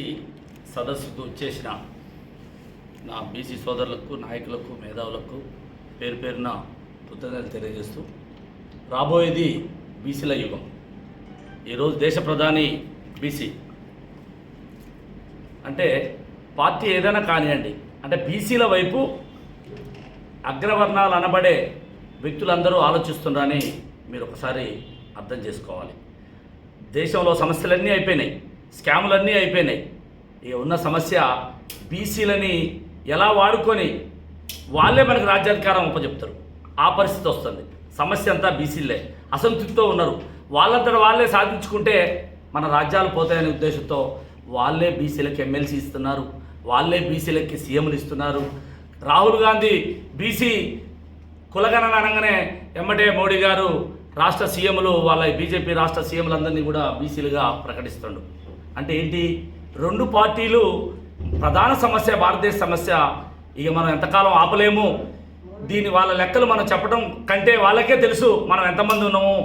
ఈ సదస్సుకు వచ్చేసిన నా బీసీ సోదరులకు నాయకులకు మేధావులకు పేరు పేరున కృతజ్ఞతలు తెలియజేస్తూ రాబోయేది బీసీల యుగం. ఈరోజు దేశ ప్రధాని బీసీ. అంటే పార్టీ ఏదైనా కానివ్వండి అంటే బీసీల వైపు అగ్రవర్ణాలు అనబడే వ్యక్తులందరూ ఆలోచిస్తున్నారని మీరు ఒకసారి అర్థం చేసుకోవాలి. దేశంలో సమస్యలన్నీ అయిపోయినాయి. స్కాములన్నీ అయిపోయినాయి. ఇక ఉన్న సమస్య బీసీలని ఎలా వాడుకొని వాళ్ళే మనకు రాజ్యాధికారం ఉపజెప్తారు ఆ పరిస్థితి వస్తుంది. సమస్య అంతా బీసీలే. అసంతృప్తితో ఉన్నారు. వాళ్ళంతా వాళ్ళే సాధించుకుంటే మన రాజ్యాలు పోతాయనే ఉద్దేశంతో వాళ్ళే బీసీలకి ఎమ్మెల్సీ ఇస్తున్నారు. వాళ్ళే బీసీలకి సీఎంలు ఇస్తున్నారు. రాహుల్ గాంధీ బీసీ కులగణన అనగానే ఎమ్మటే మోడీ గారు రాష్ట్ర సీఎంలు వాళ్ళ బీజేపీ రాష్ట్ర సీఎంలందరినీ కూడా బీసీలుగా ప్రకటిస్తుండు. అంటే ఏంటి? రెండు పార్టీలు ప్రధాన సమస్య భారతదేశ సమస్య. ఇక మనం ఎంతకాలం ఆపలేము? దీని వాళ్ళ లెక్కలు మనం చెప్పడం కంటే వాళ్ళకే తెలుసు మనం ఎంతమంది ఉన్నాము.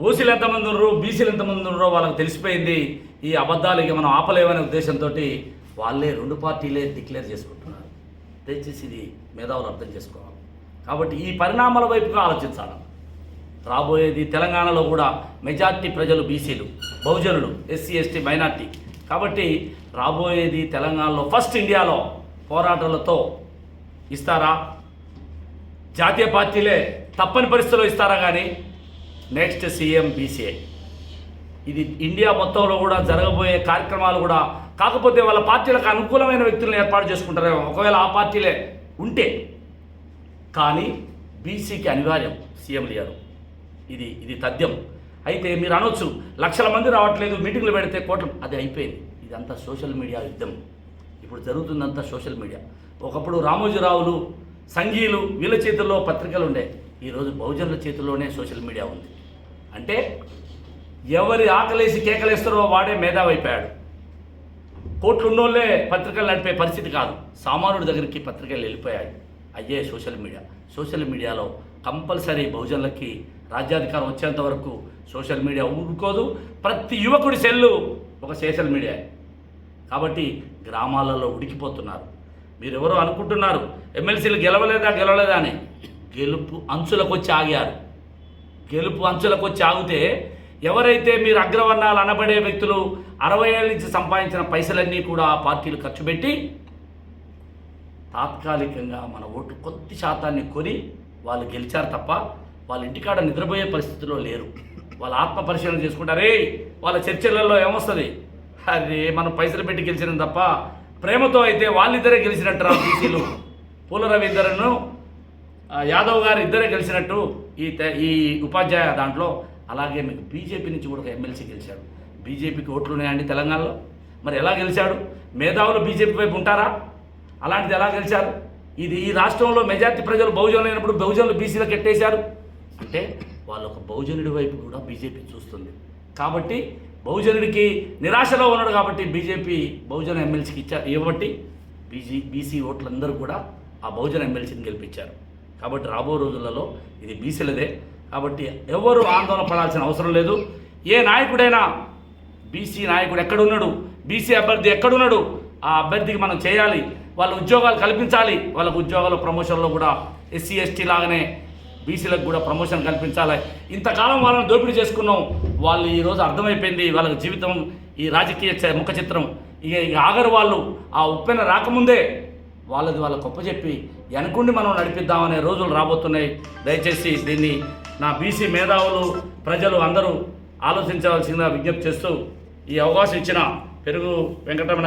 ఓసీలు ఎంతమంది ఉన్నారు? బీసీలు ఎంతమంది ఉన్నారో వాళ్ళకి తెలిసిపోయింది. ఈ అబద్ధాలు ఇక మనం ఆపలేమనే ఉద్దేశంతో వాళ్ళే రెండు పార్టీలే డిక్లేర్ చేసుకుంటున్నారు. దయచేసి ఇది మేధావులు అర్థం చేసుకోవాలి. కాబట్టి ఈ పరిణామాల వైపుగా ఆలోచించాలి. రాబోయేది తెలంగాణలో కూడా మెజార్టీ ప్రజలు బీసీలు. బహుజనులు ఎస్సీ ఎస్టీ మైనార్టీ. కాబట్టి రాబోయేది తెలంగాణలో ఫస్ట్ ఇండియాలో పోరాటాలతో ఇస్తారా? జాతీయ పార్టీలే తప్పని పరిస్థితుల్లో ఇస్తారా కానీ? Next CM BCA. ఇది ఇండియా మొత్తంలో కూడా జరగబోయే కార్యక్రమాలు కూడా కాకపోతే వాళ్ళ పార్టీలకు అనుకూలమైన వ్యక్తులను ఏర్పాటు చేసుకుంటారేమో. ఒకవేళ ఆ పార్టీలే ఉంటే. కానీ బీసీకి అనివార్యం సీఎం లేరు ఇది ఇది తథ్యం. అయితే మీరు అనొచ్చు లక్షల మంది రావట్లేదు మీటింగ్లు పెడితే కోట్లు. అది అయిపోయింది. ఇదంతా సోషల్ మీడియా యుద్ధం. ఇప్పుడు జరుగుతుందంతా సోషల్ మీడియా. ఒకప్పుడు రామోజీరావులు సంఘీయులు వీళ్ళ చేతుల్లో పత్రికలు ఉండే ఈరోజు బహుజనుల చేతుల్లోనే సోషల్ మీడియా ఉంది. అంటే ఎవరి ఆకలేసి కేకలేస్తారో వాడే మేధావైపోయాడు కోట్లు ఉన్నోళ్ళే పత్రికలు నడిపే పరిస్థితి కాదు. సామాన్యుడి దగ్గరికి పత్రికలు వెళ్ళిపోయాయి. అయ్యే సోషల్ మీడియా. సోషల్ మీడియాలో కంపల్సరీ బహుజనులకి రాజ్యాధికారం వచ్చేంత వరకు సోషల్ మీడియా ఊరుకోదు. ప్రతి యువకుడి సెల్లు ఒక సోషల్ మీడియా. కాబట్టి గ్రామాలలో ఉడికిపోతున్నారు. మీరు ఎవరో అనుకుంటున్నారు ఎమ్మెల్సీలు గెలవలేదా గెలవలేదా అని. గెలుపు అంచులకు వచ్చి ఆగారు. గెలుపు అంచులకు వచ్చి ఆగితే ఎవరైతే మీరు అగ్రవర్ణాలు అనబడే వ్యక్తులు అరవై ఏళ్ళ నుంచి సంపాదించిన పైసలన్నీ కూడా ఆ పార్టీలు ఖర్చు పెట్టి తాత్కాలికంగా మన ఓటు కొద్ది శాతాన్ని కొని వాళ్ళు గెలిచారు తప్ప వాళ్ళ ఇంటికాడ నిద్రపోయే పరిస్థితిలో లేరు. వాళ్ళ ఆత్మ పరిశీలన చేసుకుంటారే వాళ్ళ చర్చలలో ఏమొస్తుంది? అరే మనం పైసలు పెట్టి గెలిచినాం తప్ప ప్రేమతో అయితే వాళ్ళిద్దరే గెలిచినట్టు రా బీసీలు. పూల రవీందర్ను యాదవ్ గారు ఇద్దరే గెలిచినట్టు ఈ తె- ఈ ఉపాధ్యాయ దాంట్లో. అలాగే మీకు బీజేపీ నుంచి కూడా ఒక ఎమ్మెల్సీ గెలిచాడు. బీజేపీకి ఓట్లు ఉన్నాయండి తెలంగాణలో. మరి ఎలా గెలిచాడు? మేధావులు బీజేపీ వైపు ఉంటారా? అలాంటిది ఎలా గెలిచారు? ఇది ఈ రాష్ట్రంలో మెజార్టీ ప్రజలు బహుజనులు అయినప్పుడు బహుజనులు బీసీలకు ఎట్టేశారు? అంటే వాళ్ళ ఒక బహుజనుడి వైపు కూడా బీజేపీ చూస్తుంది. కాబట్టి బహుజనుడికి నిరాశలో ఉన్నాడు కాబట్టి బీజేపీ బహుజన ఎమ్మెల్సీకి ఇచ్చారు ఇవ్వబట్టి బీజీ బీసీ ఓట్లందరూ కూడా ఆ బహుజన ఎమ్మెల్సీని గెలిపించారు. కాబట్టి రాబో రోజులలో ఇది బీసీలదే. కాబట్టి ఎవరు ఆందోళన పడాల్సిన అవసరం లేదు. ఏ నాయకుడైనా బీసీ నాయకుడు ఎక్కడున్నాడు? బీసీ అభ్యర్థి ఎక్కడున్నాడు? ఆ అభ్యర్థికి మనం చేయాలి. వాళ్ళ ఉద్యోగాలు కల్పించాలి. వాళ్ళకు ఉద్యోగాల ప్రమోషన్లో కూడా ఎస్సీ ఎస్టీ లాగానే బీసీలకు కూడా ప్రమోషన్ కల్పించాలి. ఇంతకాలం వాళ్ళని దోపిడీ చేసుకున్నాం. వాళ్ళు ఈరోజు అర్థమైపోయింది. వాళ్ళకి జీవితం ఈ రాజకీయ ముఖ చిత్రం. ఇక ఇక ఆగరు వాళ్ళు ఆ ఉప్పెన రాకముందే వాళ్ళది వాళ్ళ గొప్ప చెప్పి వెనకుండి మనం నడిపిద్దామనే రోజులు రాబోతున్నాయి. దయచేసి దీన్ని నా బీసీ మేధావులు ప్రజలు అందరూ ఆలోచించవలసిందిగా విజ్ఞప్తి చేస్తూ ఈ అవకాశం ఇచ్చిన పెరుగు వెంకటరమణ